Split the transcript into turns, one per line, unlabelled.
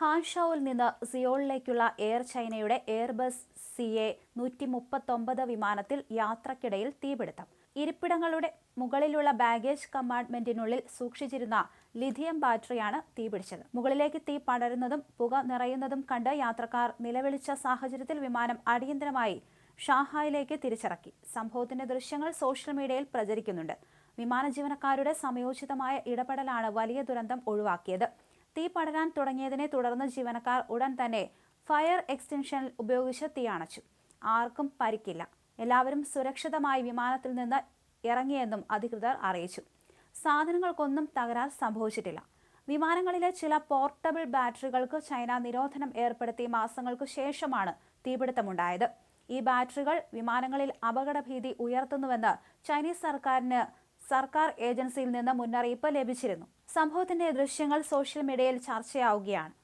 ഹാൻഷൌവിൽ നിന്ന് സിയോളിലേക്കുള്ള എയർ ചൈനയുടെ എയർബസ് സി എ നൂറ്റി മുപ്പത്തൊമ്പത് വിമാനത്തിൽ യാത്രക്കിടയിൽ തീപിടുത്തം. ഇരിപ്പിടങ്ങളുടെ മുകളിലുള്ള ബാഗേജ് കമ്പാർട്ട്മെന്റിനുള്ളിൽ സൂക്ഷിച്ചിരുന്ന ലിഥിയം ബാറ്ററിയാണ് തീപിടിച്ചത്. മുകളിലേക്ക് തീ പടരുന്നതും പുക നിറയുന്നതും കണ്ട് യാത്രക്കാർ നിലവിളിച്ച സാഹചര്യത്തിൽ വിമാനം അടിയന്തരമായി ഷാഹായിലേക്ക് തിരിച്ചിറക്കി. സംഭവത്തിന്റെ ദൃശ്യങ്ങൾ സോഷ്യൽ മീഡിയയിൽ പ്രചരിക്കുന്നുണ്ട്. വിമാന ജീവനക്കാരുടെ സമയോചിതമായ ഇടപെടലാണ് വലിയ ദുരന്തം ഒഴിവാക്കിയത്. തീ പടരാൻ തുടങ്ങിയതിനെ തുടർന്ന് ജീവനക്കാർ ഉടൻ തന്നെ ഫയർ എക്സ്റ്റൻഷൻ ഉപയോഗിച്ച് തീ അണച്ചു ആർക്കും പരിക്കില്ല. എല്ലാവരും സുരക്ഷിതമായി വിമാനത്തിൽ നിന്ന് ഇറങ്ങിയെന്നും അധികൃതർ അറിയിച്ചു. സാധനങ്ങൾക്കൊന്നും തകരാർ സംഭവിച്ചിട്ടില്ല. വിമാനങ്ങളിലെ ചില പോർട്ടബിൾ ബാറ്ററികൾക്ക് ചൈന നിരോധനം ഏർപ്പെടുത്തി മാസങ്ങൾക്കു ശേഷമാണ് തീപിടുത്തമുണ്ടായത്. ഈ ബാറ്ററികൾ വിമാനങ്ങളിൽ അപകടഭീതി ഉയർത്തുന്നുവെന്ന് ചൈനീസ് സർക്കാരിന് സർക്കാർ ഏജൻസിയിൽ നിന്ന് മുന്നറിയിപ്പ് ലഭിച്ചിരുന്നു. സംഭവത്തിന്റെ ദൃശ്യങ്ങൾ സോഷ്യൽ മീഡിയയിൽ ചർച്ചയാവുകയാണ്.